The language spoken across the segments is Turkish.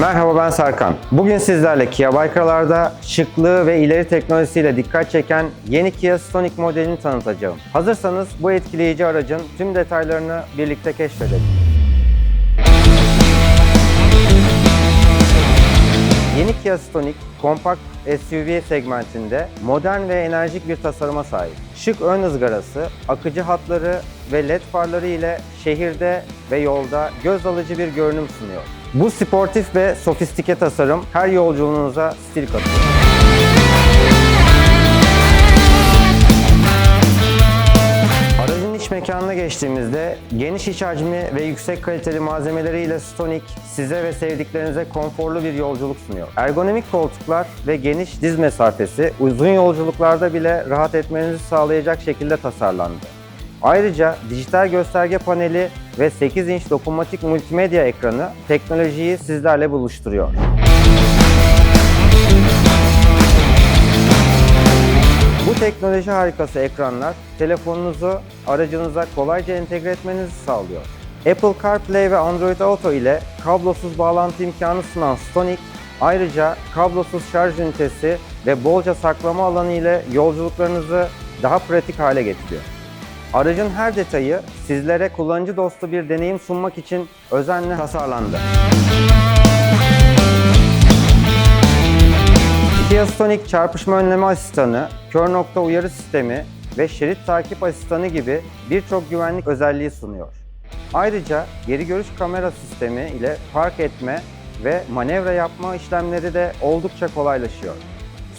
Merhaba ben Serkan. Bugün sizlerle Kia Bike'larda şıklığı ve ileri teknolojisiyle dikkat çeken yeni Kia Stonic modelini tanıtacağım. Hazırsanız bu etkileyici aracın tüm detaylarını birlikte keşfedelim. Yeni Kia Stonic, kompakt SUV segmentinde modern ve enerjik bir tasarıma sahip. Şık ön ızgarası, akıcı hatları ve led farları ile şehirde ve yolda göz alıcı bir görünüm sunuyor. Bu sportif ve sofistike tasarım her yolculuğunuza stil katıyor. Mekanına geçtiğimizde geniş iç hacmi ve yüksek kaliteli malzemeleriyle Stonic size ve sevdiklerinize konforlu bir yolculuk sunuyor. Ergonomik koltuklar ve geniş diz mesafesi uzun yolculuklarda bile rahat etmenizi sağlayacak şekilde tasarlandı. Ayrıca dijital gösterge paneli ve 8 inç dokunmatik multimedya ekranı teknolojiyi sizlerle buluşturuyor. Teknoloji harikası ekranlar telefonunuzu aracınıza kolayca entegre etmenizi sağlıyor. Apple CarPlay ve Android Auto ile kablosuz bağlantı imkanı sunan Stonic, ayrıca kablosuz şarj ünitesi ve bolca saklama alanı ile yolculuklarınızı daha pratik hale getiriyor. Aracın her detayı sizlere kullanıcı dostu bir deneyim sunmak için özenle tasarlandı. Kia Stonic çarpışma önleme asistanı, kör nokta uyarı sistemi ve şerit takip asistanı gibi birçok güvenlik özelliği sunuyor. Ayrıca geri görüş kamera sistemi ile park etme ve manevra yapma işlemleri de oldukça kolaylaşıyor.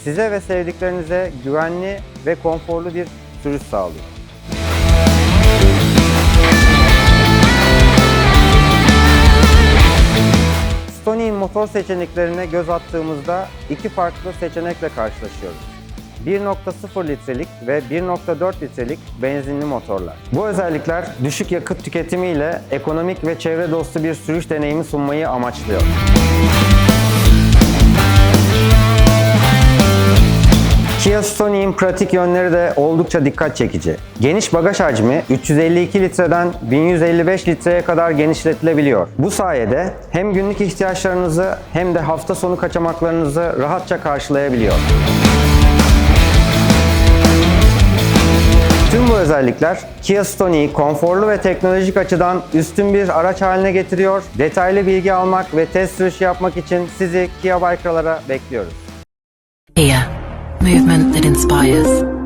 Size ve sevdiklerinize güvenli ve konforlu bir sürüş sağlıyor. Stonic'in motor seçeneklerine göz attığımızda iki farklı seçenekle karşılaşıyoruz. 1.0 litrelik ve 1.4 litrelik benzinli motorlar. Bu özellikler düşük yakıt tüketimiyle ekonomik ve çevre dostu bir sürüş deneyimi sunmayı amaçlıyor. Kia Stonic'in pratik yönleri de oldukça dikkat çekici. Geniş bagaj hacmi 352 litreden 1155 litreye kadar genişletilebiliyor. Bu sayede hem günlük ihtiyaçlarınızı hem de hafta sonu kaçamaklarınızı rahatça karşılayabiliyor. Tüm bu özellikler Kia Stonic'i konforlu ve teknolojik açıdan üstün bir araç haline getiriyor. Detaylı bilgi almak ve test sürüşü yapmak için sizi Kia Bike'lara bekliyoruz. Kia, movement that inspires.